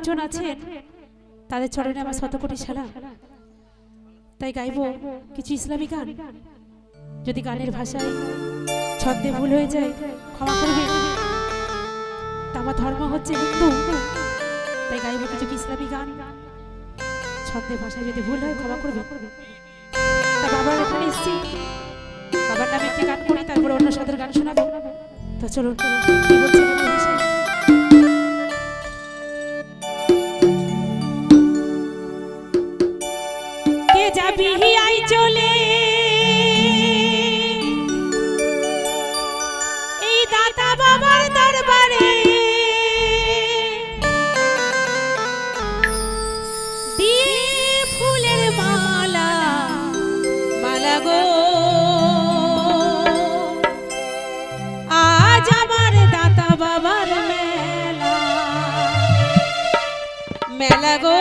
গুরুজন আছেন তাদের চরণে আমার শতকোটি সালাম তাই গাইবো কিছু ইসলামী গান। যদি গানের ভাষায় ছন্দে ভুল হয়ে যায়, ক্ষমা করবে। আমার ধর্ম হচ্ছে হিন্দু। তাই গাইবো কিছু ইসলামী গান। ছন্দে ভাষায় যদি ভুল হয়, ক্ষমা করবে। বাবার এখানে এসছি। বাবার নামে একটি গান করি তারপরে অন্য সাদের গান শোনাবো। তো চলুন গো আজ আমার দাতা বাবার মেলা মেলা গো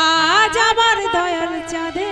আজ আমার দয়াল চাঁদে